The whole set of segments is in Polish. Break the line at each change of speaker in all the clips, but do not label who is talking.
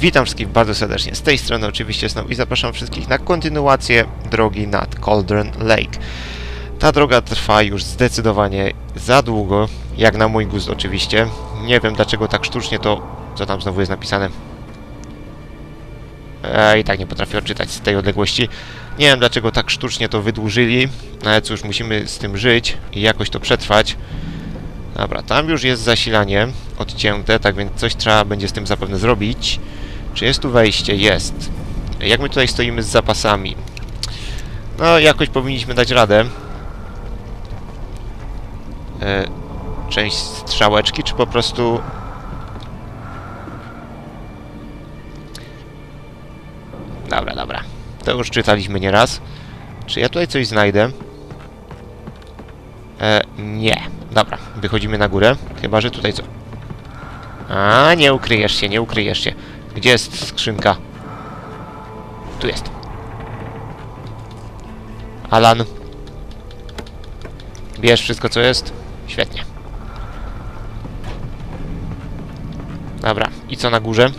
Witam wszystkich bardzo serdecznie. Z tej strony oczywiście Snow i zapraszam wszystkich na kontynuację drogi nad Cauldron Lake. Ta droga trwa już zdecydowanie za długo, jak na mój gust oczywiście. Nie wiem dlaczego tak sztucznie to... Co tam znowu jest napisane? E, I tak nie potrafię odczytać z tej odległości. Nie wiem dlaczego tak sztucznie to wydłużyli, no ale cóż, musimy z tym żyć i jakoś to przetrwać. Dobra, tam już jest zasilanie odcięte, tak więc coś trzeba będzie z tym zapewne zrobić. Czy jest tu wejście? Jest. Jak my tutaj stoimy z zapasami? No, jakoś powinniśmy dać radę. E, część strzałeczki, czy po prostu... Dobra, dobra. To już czytaliśmy nieraz. Czy ja tutaj coś znajdę? E, nie. Dobra, wychodzimy na górę. Chyba, że tutaj co? A, nie ukryjesz się, nie ukryjesz się. Gdzie jest skrzynka? Tu jest. Alan. Bierz wszystko, co jest? Świetnie. Dobra, i co na górze?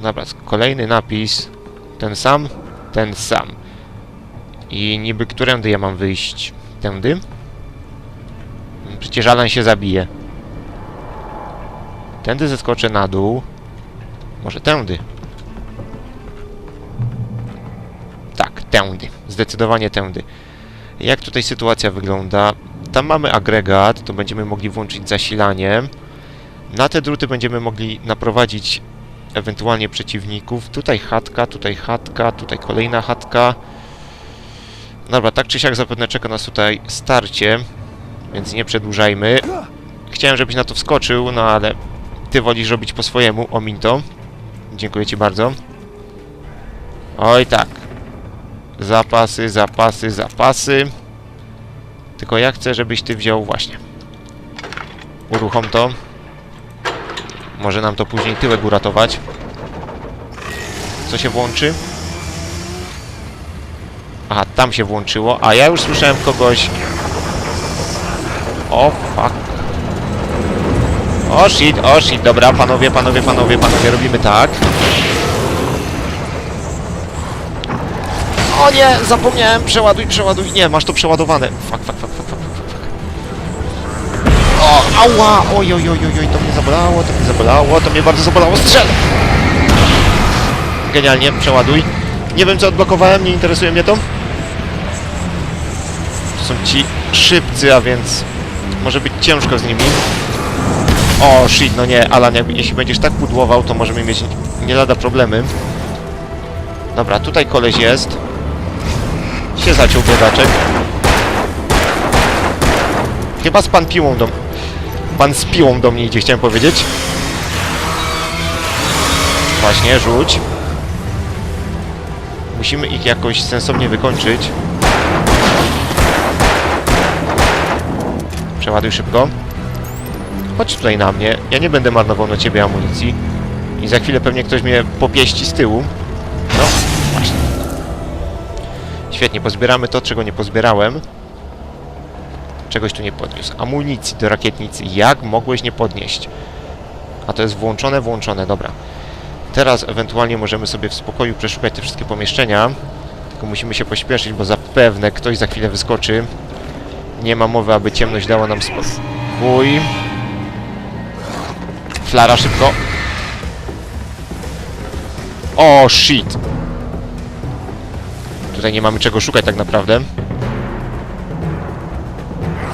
Dobra, kolejny napis. Ten sam? Ten sam. I niby którędy ja mam wyjść? Tędy? Przecież Alan się zabije. Tędy zeskoczę na dół. Może tędy? Tak, tędy. Zdecydowanie tędy. Jak tutaj sytuacja wygląda? Tam mamy agregat, to będziemy mogli włączyć zasilanie. Na te druty będziemy mogli naprowadzić ewentualnie przeciwników. Tutaj chatka, tutaj chatka, tutaj kolejna chatka. Dobra, tak czy siak zapewne czeka nas tutaj starcie, więc nie przedłużajmy. Chciałem, żebyś na to wskoczył, no ale ty wolisz robić po swojemu, omin to. Dziękuję ci bardzo. Oj tak. Zapasy, zapasy, zapasy. Tylko ja chcę, żebyś ty wziął właśnie. Uruchom to. Może nam to później tyłek uratować. Co się włączy? Aha, tam się włączyło, a ja już słyszałem kogoś... O, fuck. O, shit, o, shit, dobra, panowie, panowie, panowie, panowie, robimy tak. O nie, zapomniałem, przeładuj, przeładuj, nie, masz to przeładowane. Fuck, fuck, fuck, fuck, fuck, fuck. O, ała, oj, oj, oj, oj, to mnie zabolało, to mnie zabolało, to mnie bardzo zabolało, strzel! Genialnie, przeładuj. Nie wiem, co odblokowałem, nie interesuje mnie to. To są ci szybcy, a więc może być ciężko z nimi. O, shit, no nie, Alan, jak, jeśli będziesz tak pudłował, to możemy mieć nie lada problemy. Dobra, tutaj koleś jest. Się zaciął biedaczek. Chyba z pan piłą do... Pan z piłą do mnie idzie, chciałem powiedzieć. Właśnie, rzuć. Musimy ich jakoś sensownie wykończyć. Przeładuj szybko. Chodź tutaj na mnie. Ja nie będę marnował na ciebie amunicji. I za chwilę pewnie ktoś mnie popieści z tyłu. No, właśnie. Świetnie, pozbieramy to, czego nie pozbierałem. Czegoś tu nie podniósł. Amunicji do rakietnicy. Jak mogłeś nie podnieść? A to jest włączone, włączone, dobra. Teraz ewentualnie możemy sobie w spokoju przeszukać te wszystkie pomieszczenia. Tylko musimy się pośpieszyć, bo zapewne ktoś za chwilę wyskoczy. Nie ma mowy, aby ciemność dała nam spokój. Flara szybko. O, shit. Tutaj nie mamy czego szukać tak naprawdę.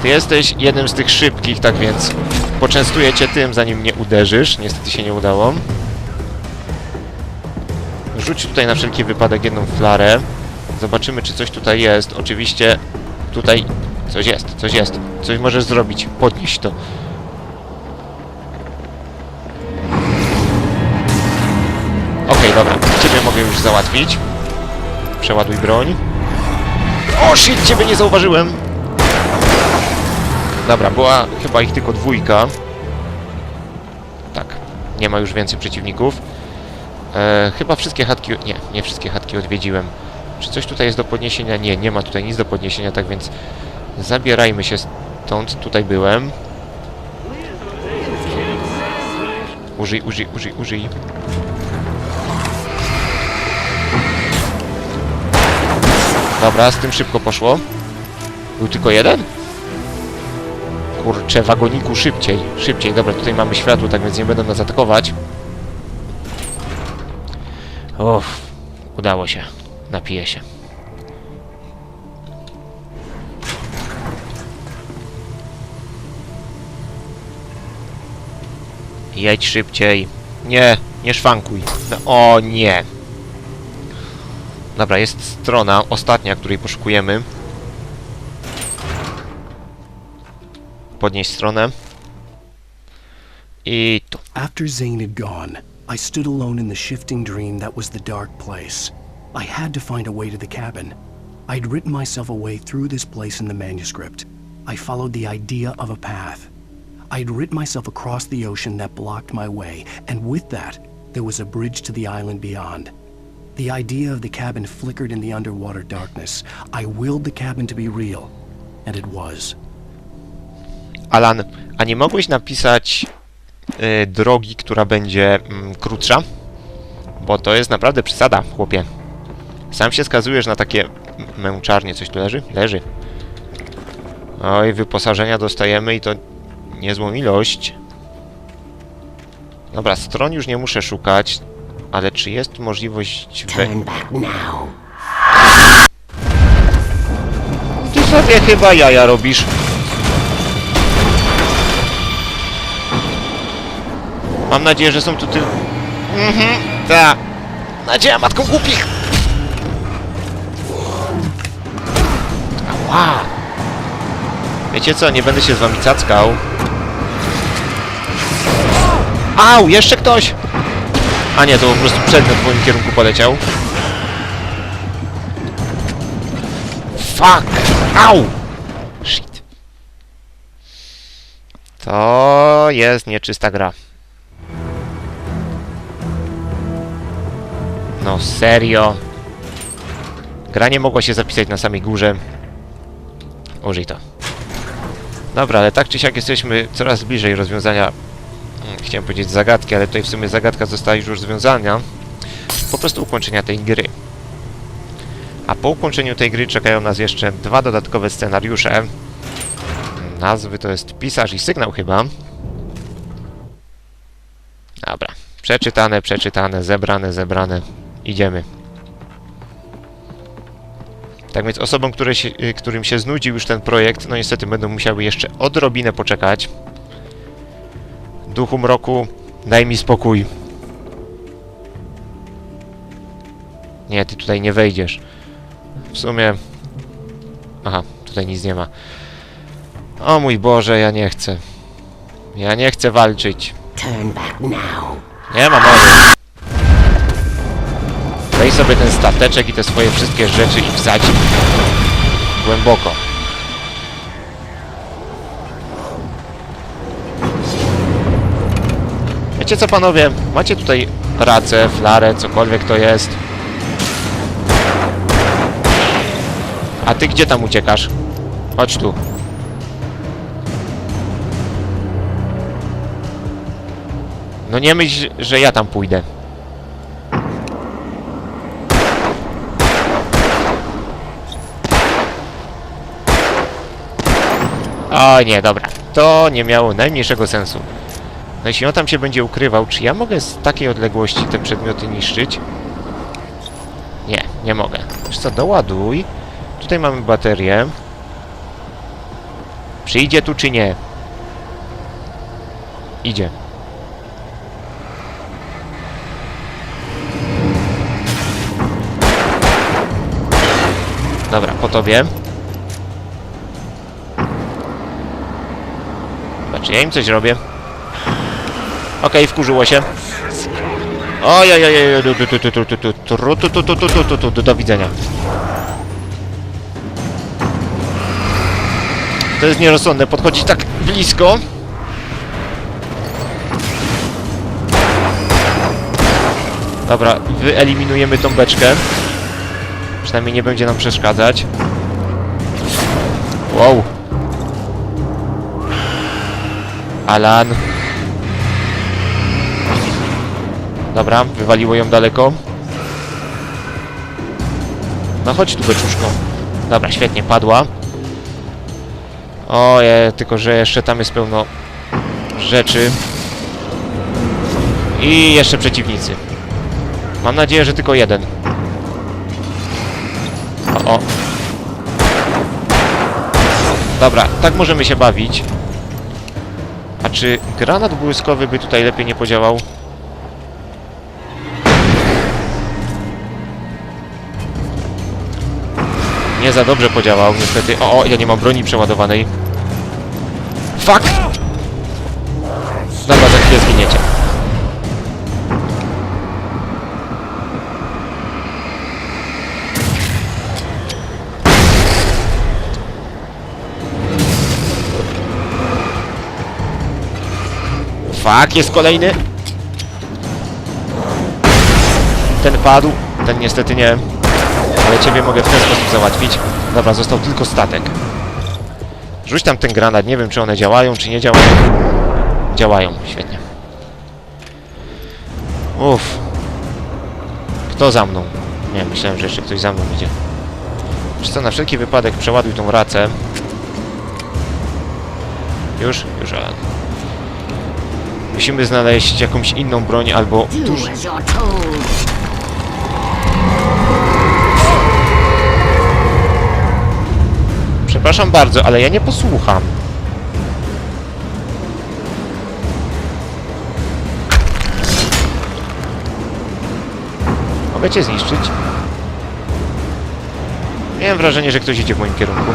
Ty jesteś jednym z tych szybkich, tak więc poczęstuję cię tym, zanim mnie uderzysz. Niestety się nie udało. Rzuć tutaj na wszelki wypadek jedną flarę. Zobaczymy, czy coś tutaj jest. Oczywiście tutaj coś jest, coś jest. Coś możesz zrobić. Podnieś to. Załatwić. Przeładuj broń. O, shit, ciebie nie zauważyłem. Dobra, była chyba ich tylko dwójka. Tak, nie ma już więcej przeciwników. E, chyba wszystkie chatki... Nie, nie wszystkie chatki odwiedziłem. Czy coś tutaj jest do podniesienia? Nie, nie ma tutaj nic do podniesienia, tak więc zabierajmy się stąd. Tutaj byłem. Użyj, użyj, użyj, użyj. Dobra, z tym szybko poszło. Był tylko jeden? Kurczę, wagoniku, szybciej, szybciej. Dobra, tutaj mamy światło, tak więc nie będą nas atakować. Uff, udało się. Napiję się. Jedź szybciej. Nie, nie szwankuj. No, o nie. Dobra, jest strona, ostatnia, której poszukujemy. Stronę. I tu.
After Zane had gone, I stood alone in the shifting dream that was the dark place. I had to find a way to the cabin. I'd written myself a way through this place in the manuscript. I followed the idea of a path. I'd written myself across the ocean that blocked my way, and with that, there was a bridge to the island beyond. The idea of the cabin flickered in the underwater darkness. I willed the cabin to be real, and it was.
Alan, a nie mogłeś napisać y, drogi, która będzie mm, krótsza? Bo to jest naprawdę przesada, chłopie. Sam się skazujesz na takie męczarnie. Coś tu leży? Leży. Oj, wyposażenia dostajemy i to niezłą ilość. Dobra, stron już nie muszę szukać, ale czy jest możliwość... We... Ty sobie chyba jaja robisz. Mam nadzieję, że są tu ty... Mhm, ta. Nadzieja matką głupich. Ała. Wiecie co, nie będę się z wami cackał. Au, jeszcze ktoś! A nie, to po prostu przedmiot w moim kierunku poleciał. Fuck! Au! Shit. To jest nieczysta gra. No serio. Gra nie mogła się zapisać na samej górze. Użyj to. Dobra, ale tak czy siak jesteśmy coraz bliżej rozwiązania chciałem powiedzieć zagadki, ale tutaj w sumie zagadka została już rozwiązana. Po prostu ukończenia tej gry. A po ukończeniu tej gry czekają nas jeszcze dwa dodatkowe scenariusze. Nazwy to jest pisarz i sygnał chyba. Dobra. Przeczytane, przeczytane, zebrane, zebrane. Idziemy. Tak więc osobom, się, którym się znudził już ten projekt, no niestety będą musiały jeszcze odrobinę poczekać. Duchu mroku, daj mi spokój. Nie, ty tutaj nie wejdziesz. W sumie... Aha, tutaj nic nie ma. O mój Boże, ja nie chcę. Ja nie chcę walczyć. Nie ma mowy. Weź sobie ten stateczek i te swoje wszystkie rzeczy i wsadź głęboko. Wiecie co panowie? Macie tutaj racę, flarę, cokolwiek to jest. A ty gdzie tam uciekasz? Chodź tu. No nie myśl, że ja tam pójdę. O nie, dobra. To nie miało najmniejszego sensu. No jeśli on tam się będzie ukrywał, czy ja mogę z takiej odległości te przedmioty niszczyć? Nie, nie mogę. Wiesz co, doładuj. Tutaj mamy baterię. Przyjdzie tu czy nie? Idzie. Dobra, po tobie. Znaczy, ja im coś robię. Okej, okay, wkurzyło się. Oj, oj, oj, oj, do widzenia. To jest nierozsądne, podchodzi tak blisko. Dobra, wyeliminujemy tą beczkę. Przynajmniej nie będzie nam przeszkadzać. Wow. Alan. Dobra, wywaliło ją daleko. No chodź tu, beczuszko. Dobra, świetnie, padła. Oje, tylko że jeszcze tam jest pełno rzeczy. I jeszcze przeciwnicy. Mam nadzieję, że tylko jeden. O, o. Dobra, tak możemy się bawić. A czy granat błyskowy by tutaj lepiej nie podziałał? Nie za dobrze podziałał, niestety. O, o, ja nie mam broni przeładowanej. Fuck! Dobra, za chwilę zginiecie. Fuck, jest kolejny. Ten padł, ten niestety nie. Ale ciebie mogę w ten sposób załatwić. Dobra, został tylko statek. Rzuć tam ten granat, nie wiem czy one działają, czy nie działają. Działają, świetnie. Uff. Kto za mną? Nie, myślałem, że jeszcze ktoś za mną idzie. Wiesz co, na wszelki wypadek przeładuj tą racę. Już? Już, ale... Musimy znaleźć jakąś inną broń albo duż... Przepraszam bardzo, ale ja nie posłucham. Mogę cię zniszczyć? Miałem wrażenie, że ktoś idzie w moim kierunku.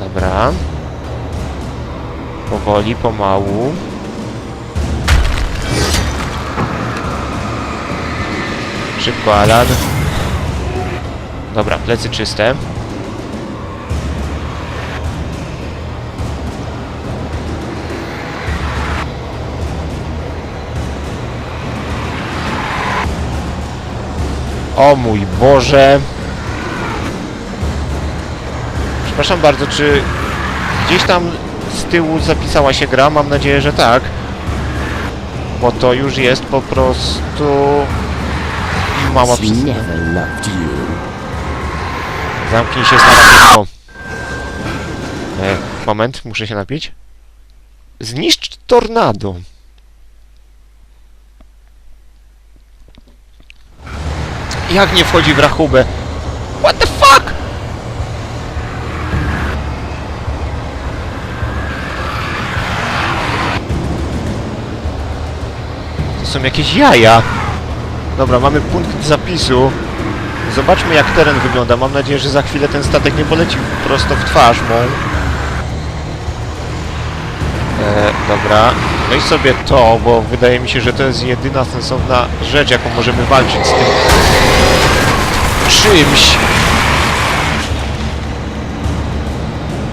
Dobra. Powoli, pomału. Szybko, Alan. Dobra, plecy czyste. O mój Boże. Przepraszam bardzo, czy gdzieś tam z tyłu zapisała się gra? Mam nadzieję, że tak. Bo to już jest po prostu... Mała
She
Zamknij się stara e, Moment, muszę się napić. Zniszcz tornado. Jak nie wchodzi w rachubę? What the fuck? To są jakieś jaja. Dobra, mamy punkt zapisu. Zobaczmy jak teren wygląda. Mam nadzieję, że za chwilę ten statek nie poleci prosto w twarz mą. E, dobra. Weź sobie to, bo wydaje mi się, że to jest jedyna sensowna rzecz, jaką możemy walczyć z tym czymś.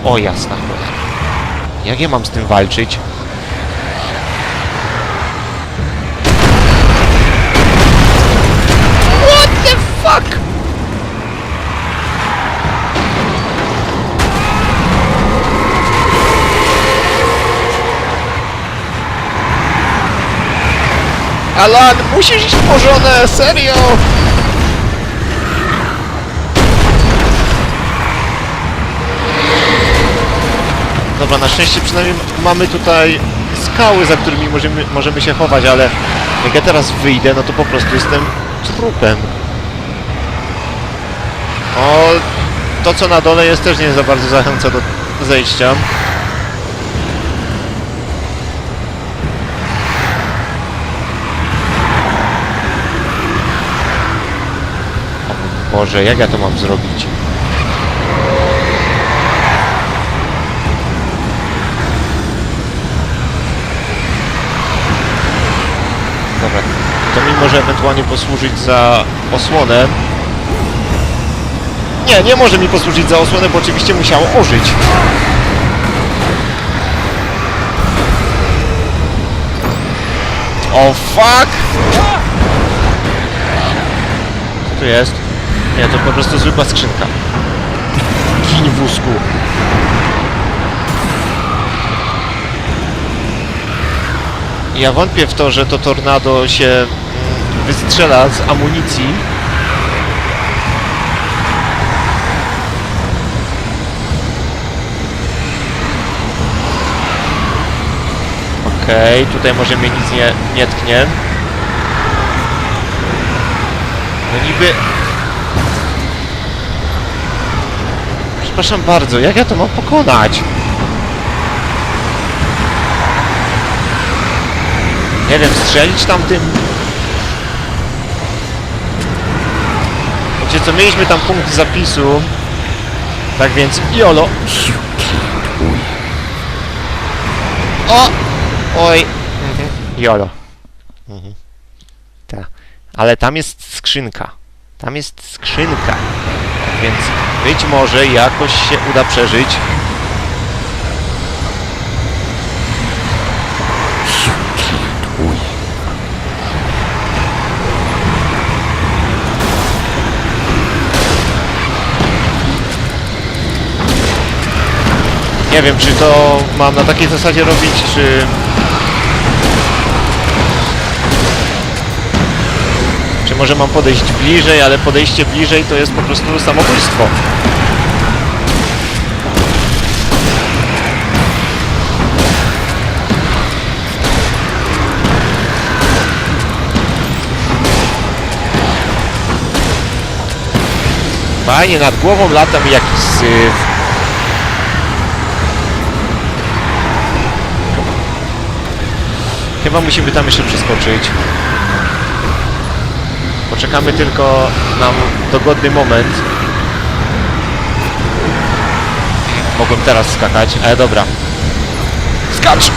O jasna cholera. Jak ja mam z tym walczyć? Alan, musisz iść po żonę, serio! Dobra, na szczęście przynajmniej mamy tutaj skały, za którymi możemy, możemy się chować, ale jak ja teraz wyjdę, no to po prostu jestem trupem. O, to co na dole jest też nie za bardzo zachęca do zejścia. Boże, jak ja to mam zrobić? Dobra, to mi może ewentualnie posłużyć za osłonę. Nie, nie może mi posłużyć za osłonę, bo oczywiście musiało ożyć. O fuck! Co tu jest? Nie, to po prostu zwykła skrzynka. Kiń wózku. Ja wątpię w to, że to tornado się mm, wystrzela z amunicji. Okej, tutaj może mnie nic nie, nie tknie. No niby... Przepraszam bardzo, jak ja to mam pokonać? Nie wiem, strzelić tamtym... Wiecie co, mieliśmy tam punkt zapisu. Tak więc, jolo. O! Oj. Mhm. Jolo. Mhm. Tak. Ale tam jest skrzynka. Tam jest skrzynka. Więc być może jakoś się uda przeżyć. Nie wiem, czy to mam na takiej zasadzie robić, czy... Czy może mam podejść bliżej, ale podejście bliżej to jest po prostu samobójstwo. Fajnie, nad głową lata mi jakiś syf. Chyba musimy tam jeszcze przeskoczyć. Poczekamy tylko na dogodny moment. Mogłem teraz skakać, ale dobra. Skacz!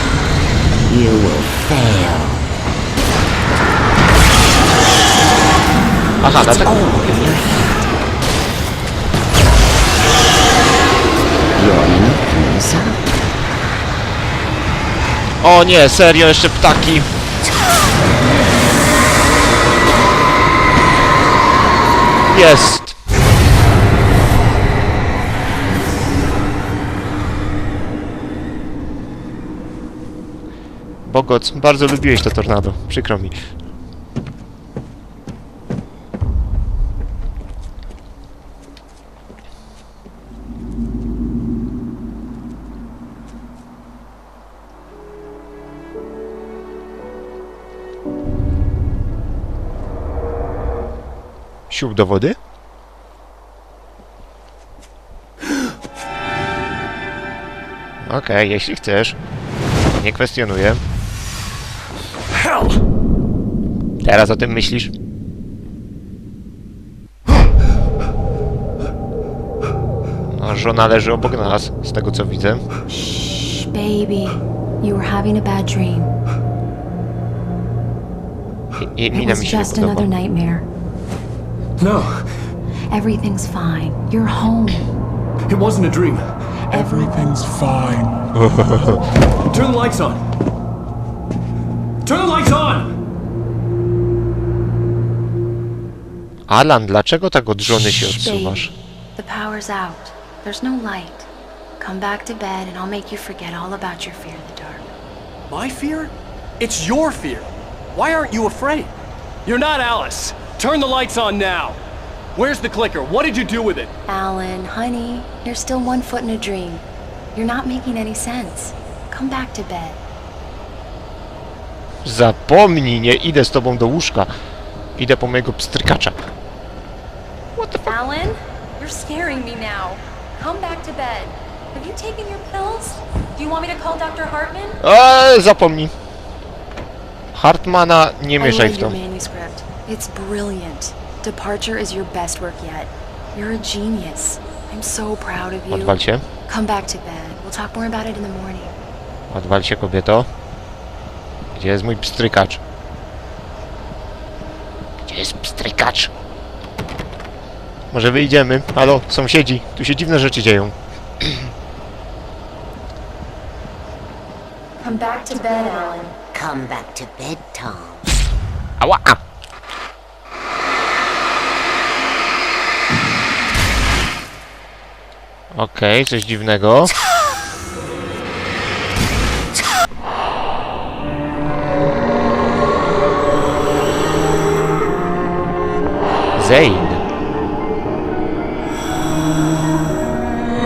You will fail.
Aha, tak...
Up.
O nie, serio, jeszcze ptaki. Jest. Bogoc, bardzo lubiłeś to tornado. Przykro mi. Siup do wody? Okej, jeśli chcesz. Nie kwestionuję. Teraz o tym myślisz? No, żona leży obok nas, z tego co widzę.
Shh, baby. You were having a bad dream.
I, i
It was just another nightmare.
No,
Everything's fine. You're home.
it wasn't a dream.
Everything's fine.
Turn the lights on. Turn the lights on!
Alan, dlaczego tak od żony się odsuwasz?
The power's out. There's no light. Come back to bed and I'll make you forget all about your fear of the dark.
My fear? It's your fear. Why aren't you afraid? You're not Alice. Turn the lights on now. Where's the clicker? What did you do with it?
Alan, honey, you're still one foot in a dream. You're not making any sense. Come back to bed.
Zapomnij, nie idę z tobą do łóżka. Idę po mojego pstrykacza.
Alan, you're scaring me now. Come back to bed. Have you taken your pills? Do you want me to call Dr. Hartman?
Eee, zapomnij. Hartmana nie
I
mieszaj
read
w
your
to.
manuscript. It's brilliant. Departure is your best work yet. You're a genius. I'm so proud of you.
Odwal się.
Come back to bed. We'll talk more about it in the morning.
Odwal się, kobieto. Gdzie jest mój pstrykacz? Gdzie jest pstrykacz? Może wyjdziemy? Halo, sąsiedzi, tu się dziwne rzeczy dzieją.
Come back to bed, Alan.
Come back to bed, Tom.
Ała! Okej, okay, coś dziwnego. Zaid.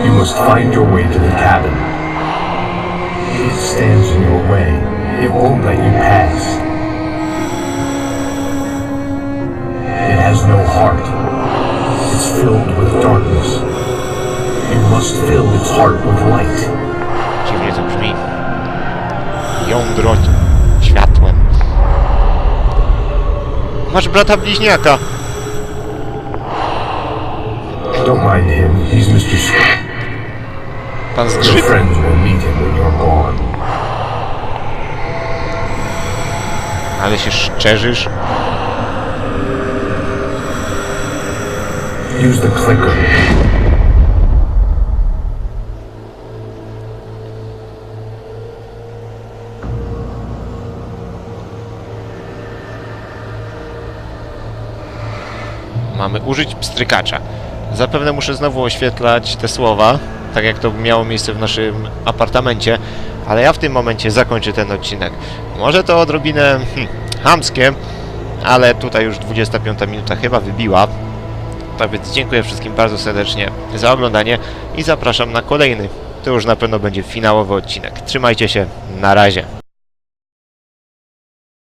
You must find your way to the cabin. It stands in your way. It won't let you pass. It has no heart. It's filled with darkness. You must fill its heart with light.
Dziwnie to brzmi. Jądro światłem. Masz brata bliźniaka.
Don't mind him. He's Mr. Scott.
Pan
Your
Zgrzyb.
friends will meet him when you're gone.
Ale się szczerzysz.
Use the clicker.
Mamy użyć pstrykacza. Zapewne muszę znowu oświetlać te słowa, tak jak to miało miejsce w naszym apartamencie, ale ja w tym momencie zakończę ten odcinek. Może to odrobinę hm, chamskie, ale tutaj już 25 minuta chyba wybiła. Tak więc dziękuję wszystkim bardzo serdecznie za oglądanie i zapraszam na kolejny. To już na pewno będzie finałowy odcinek. Trzymajcie się, na razie.